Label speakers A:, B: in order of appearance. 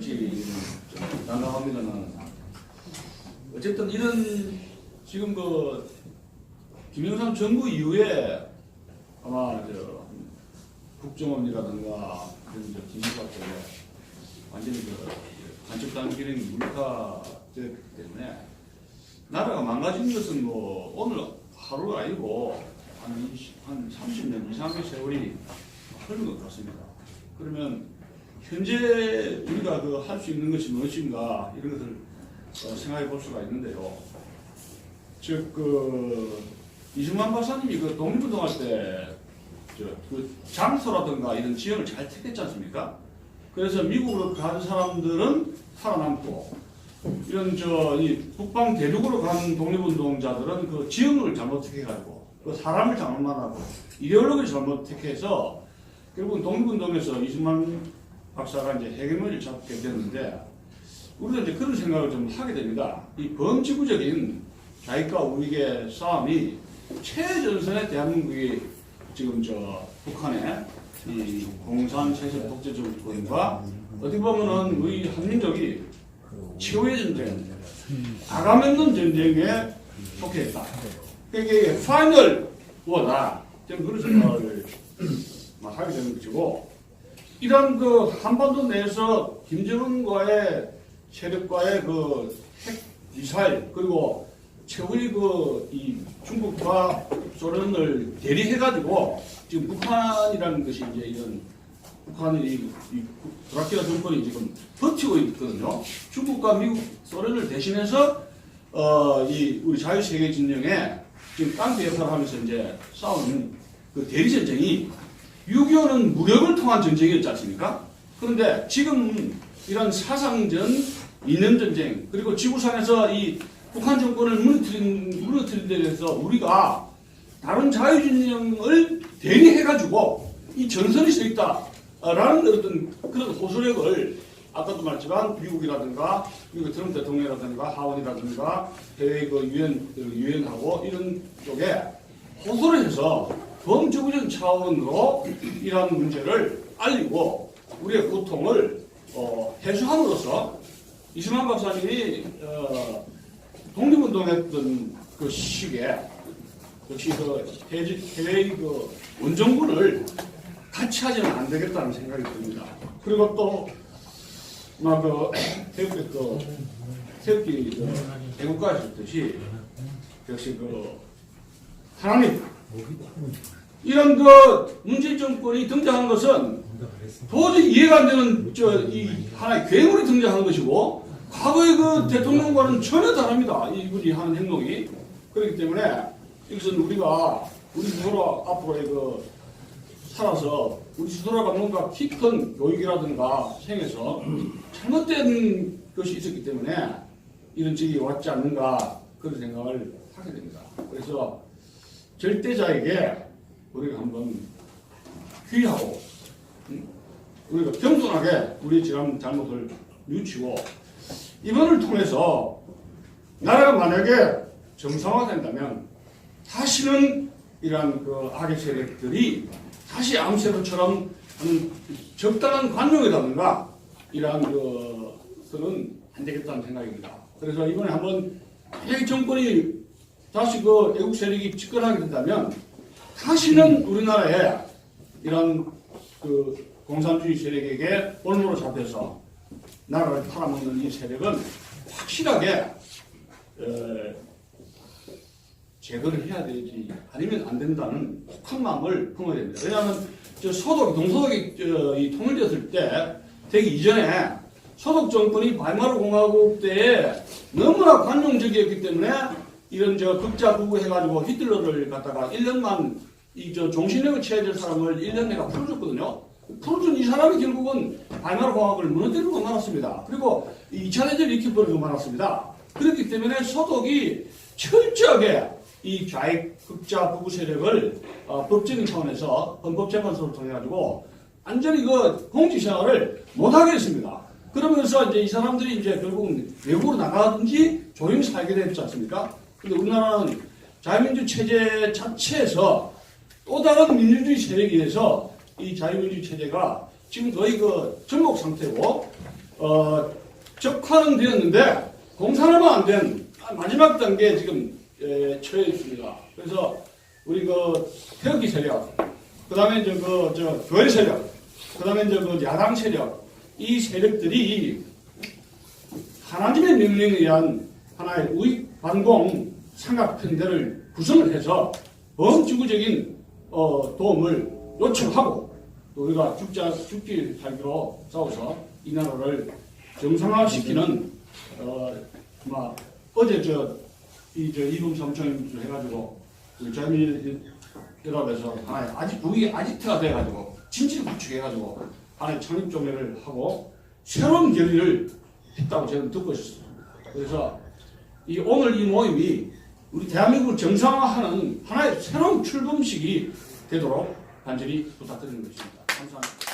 A: 좀 난감합니다만 어쨌든 이런 지금 그 김영삼 정부 이후에 아마 저 국정원이라든가 그런 저 기술과 쪽에 완전히 그 간첩단 기능이 물가되기 때문에 나라가 망가진 것은 뭐 오늘 하루가 아니고 한, 20, 한 30년 이상의 세월이 흐른 것 같습니다. 그러면 현재 우리가 그 할 수 있는 것이 무엇인가 이런 것을 어, 생각해 볼 수가 있는데요. 즉, 그, 이승만 박사님이 그 독립운동할 때, 저, 그 장소라든가 이런 지형을 잘 택했지 않습니까? 그래서 미국으로 간 사람들은 살아남고, 이런 저, 이 북방 대륙으로 간 독립운동자들은 그 지형을 잘못 택해가지고, 그 사람을 잘못 만나고, 이데올로기를 잘못 택해서, 결국은 독립운동에서 이승만 박사가 이제 해결문을 잡게 됐는데, 우리가 이제 그런 생각을 좀 하게 됩니다. 이 범지구적인 자익과 우익의 싸움이 최전선의 대한민국이 지금 저 북한의 이 공산 세습 독재 정권과 어떻게 보면은 우리 한민족이 최후의 전쟁, 아가멤논 전쟁에 속해 있다. 이게 파이널 워다. 저는 그런 생각을 막 하게 되는 것이고 이런 그 한반도 내에서 김정은과의 세력과의 그 핵 미사일 그리고 최후의 그 이 중국과 소련을 대리해가지고 지금 북한이라는 것이 이제 이런 북한의 이, 이 드라큘라 정권이 지금 버티고 있거든요. 중국과 미국, 소련을 대신해서 어, 이 우리 자유세계 진영에 지금 깡패 역할을 하면서 이제 싸우는 그 대리 전쟁이 6.25는 무력을 통한 전쟁이었지 않습니까? 그런데 지금 이런 사상전, 이념 전쟁, 그리고 지구상에서 이 북한 정권을 무너뜨린, 무너뜨린 데 대해서 우리가 다른 자유진영을 대리해가지고 이 전선이 서 있다라는 어떤 그런 호소력을 아까도 말했지만 미국이라든가 미국 트럼프 대통령이라든가 하원이라든가 해외 그 유엔 유엔하고 이런 쪽에 호소를 해서 범주구적 차원으로 이러한 문제를 알리고 우리의 고통을 어, 해소함으로써 이승만 박사님이 어, 독립운동했던 그 시기에 역시 그 해외, 해외의 그 원정부를 같이 하지는 안 되겠다는 생각이 듭니다. 그리고 또, 막 그, 태극기 그, 태극기 그, 애국가 하셨듯이, 역시 그, 하나님, 이런 그 문재인 정권이 등장한 것은 도저히 이해가 안 되는 저 이 하나의 괴물이 등장한 것이고 과거의 그 대통령과는 전혀 다릅니다. 이분이 하는 행동이 그렇기 때문에 이것은 우리가 우리 스스로 앞으로의 그 살아서 우리 스스로가 뭔가 키큰 교육이라든가 생에서 잘못된 것이 있었기 때문에 이런 적이 왔지 않는가 그런 생각을 하게 됩니다. 그래서 절대자에게 우리가 한번 귀하고 음, 우리가 겸손하게 우리 지난 잘못을 뉘우치고 이번을 통해서 나라가 만약에 정상화된다면 다시는 이러한 그 악의 세력들이 다시 암세로처럼 적당한 관용이라든가 이러한 것들은 안 되겠다는 생각입니다. 그래서 이번에 한번 이 정권이 다시 그 애국 세력이 집권하게 된다면 다시는 우리나라에 이런 그 공산주의 세력에게 볼모로 잡혀서 나라를 팔아먹는 이 세력은 확실하게 어, 제거를 해야 되지 아니면 안 된다는 혹한 마음을 품어야 됩니다. 왜냐하면 저 소독 동소독이 저, 이 통일되었을 때 되기 이전에 소독 정권이 바이마르 공화국 때에 너무나 관용적이었기 때문에 이런 저 극자 부부 해가지고 히틀러를 갖다가 1년만 이 저 종신력을 취해야 될 사람을 1년 내가 풀어줬거든요. 풀어준 이 사람이 결국은 바이마르 공화국을 무너뜨리고 말았습니다. 그리고 2차 대전을 일으켜버리고 말았습니다. 그렇기 때문에 소독이 철저하게 이 좌익 극자 부부 세력을 어, 법적인 차원에서 헌법재판소를 통해 가지고 완전히 그 공직 생활을 못하게 했습니다. 그러면서 이제 이 사람들이 이제 결국 외국으로 나가든지 조용히 살게 됐지 않습니까? 근데 우리나라는 자유민주 체제 자체에서 또 다른 민주주의 세력에 의해서 이 자유민주 체제가 지금 거의 그 전복 상태고 어, 적화는 되었는데 공사는 안된 마지막 단계 지금 에, 처해 있습니다. 그래서 우리 그 태극기 세력, 그 다음에 이제 그저 교회 세력, 그 다음에 이제 그 야당 세력, 이 세력들이 하나님의 명령에 의한 하나의 우익 반공 삼각편 대를 구성을 해서 범지구적인 어, 도움을 요청하고 또 우리가 죽자 죽기 살기로 싸워서 이 나라를 정상화시키는 어, 막 어제 저 이 저 이rum 삼촌 해가지고 우리 자민 연합에서 하나의 아직 우리 아지트가 돼가지고 진실 구축해가지고 하나의 창립 조례를 하고 새로운 결의를 했다고 저는 듣고 있습니다. 그래서 이 오늘 이 모임이 우리 대한민국을 정상화하는 하나의 새로운 출범식이 되도록 간절히 부탁드리는 것입니다. 감사합니다.